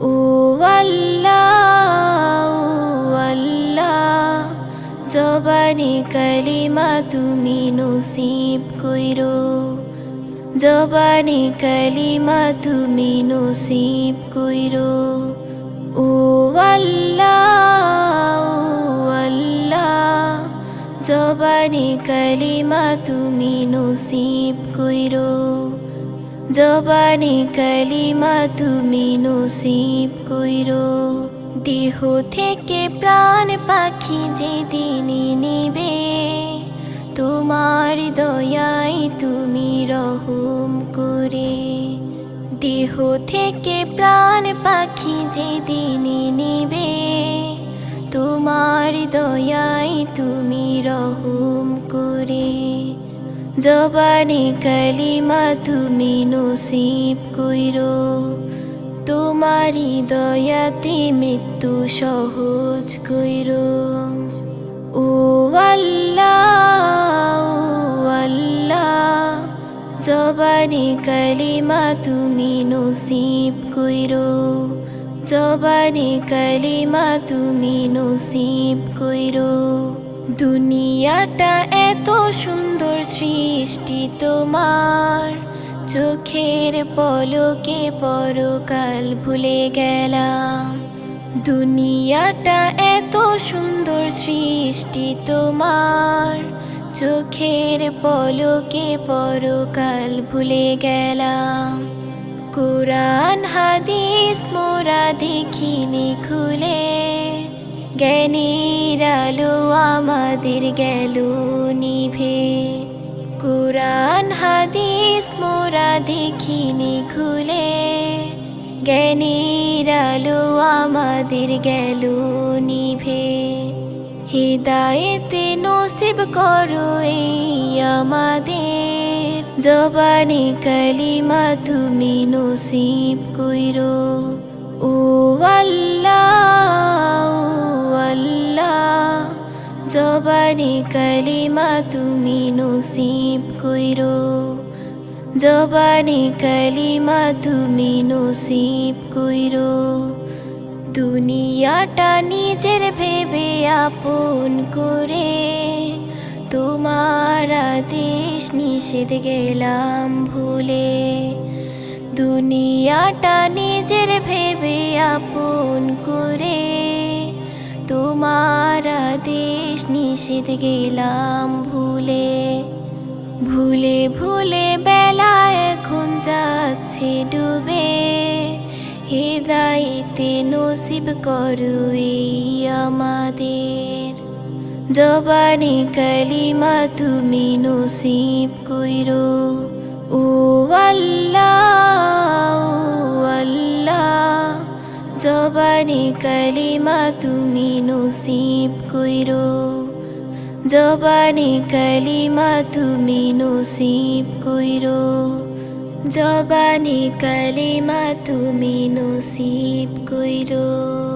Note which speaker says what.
Speaker 1: ও আল্লাহ জবানি কালিমা তুমি নসিব কইরো। জবানি কালিমা তুমি নসিব কইরো। ও আল্লাহ জবানি কালিমা তুমি নসিব কইরো। জবানি কালিমা তুমি নসিব কইরো। দেহ থেকে প্রাণ পাখি যেদিনই নিবে, তোমার দয়াই তুমি রহম করে। দেহ থেকে প্রাণ পাখি যেদিনই নিবে, তোমার দয়াই তুমি রহম করে। জবানি কালিমা তুমি নসিব কইরো। তোমারি দয়াতে মৃত্যু সহজ কইরো। ও আল্লাহ ও আল্লাহ, জবানি কালিমা তুমি নসিব কইরো। জবানি কালিমা তুমি নসিব কইরো। দুনিয়াটা এত সুন্দর সৃষ্টি তোমার। চোখের পলকে পরকাল ভুলে গেলাম। দুনিয়াটা এত সুন্দর সৃষ্টি তোমার। চোখের পলকে পরকাল ভুলে গেলাম। কোরআন, হাদিস মোরা দেখিনি খুলে। জ্ঞানীর আলো আমাদের গেল নিভে কোরআন হাদিস মোরা দেখিনি খুলে জ্ঞানীর আলো আমাদের গেল নিভে হৃদায়েতে নসিব করো আমাদের জবানি কালিমা তুমি নসিব কইরো ও আল্লাহ জবানি কালিমা তুমি নসিব কইরো। জবানি কালিমা তুমি নসিব কইরো। দুনিয়াটা নিজের ভেবে আপন করে। তোমার আদেশ নিষেধ গেলাম ভুলে। দুনিয়াটা নিজের ভেবে আপন করে। আদেশ নিষেধ গেলাম ভুলে। ভুলে ভুলে বেলা এখন যাচ্ছে ডুবে। হেদাইতে নসিব করো এই আমাদের। জবানি কালিমা তুমি নসিব কইরো। ও আল্লাহ! জবানি কালিমা তুমি নসিব কইরো। জবানি কালিমা তুমি নসিব কইরো। জবানি কালিমা তুমি নসিব কইরো।